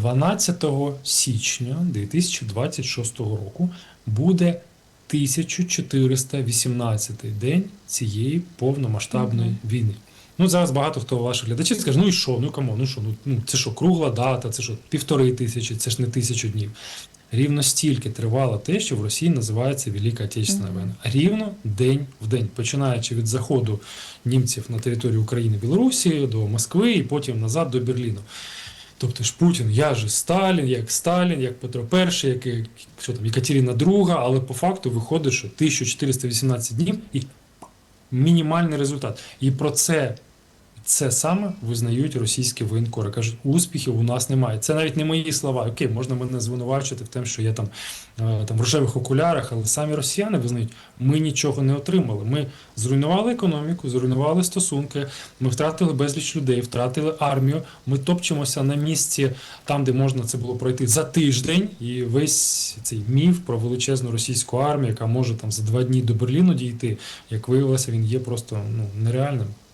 12 січня 2026 року буде 1418 день цієї повномасштабної війни. Ну, зараз багато хто ваших глядачів скаже, ну і що, ну кому, ну що, ну, ну це що, кругла дата, це що, півтори тисячі, це ж не тисячу днів. Рівно стільки тривало те, що в Росії називається Велика Отечественна війна. Рівно день в день, починаючи від заходу німців на територію України, Білорусі до Москви і потім назад до Берліну. Тобто ж Путін, я же Сталін, як Сталін, як Петро І, як що там, Екатерина II, але по факту виходить, що 1418 днів і мінімальний результат. І про це, це саме визнають російські воєнкори. Кажуть, успіхів у нас немає. Це навіть не мої слова. Окей, можна мене звинувачити в тому, що я там, е, там в рожевих окулярах, але самі росіяни визнають, ми нічого не отримали. Ми зруйнували економіку, зруйнували стосунки, ми втратили безліч людей, втратили армію. Ми топчемося на місці там, де можна це було пройти за тиждень. І весь цей міф про величезну російську армію, яка може там за два дні до Берліну дійти, як виявилося, він є просто ну нереальним.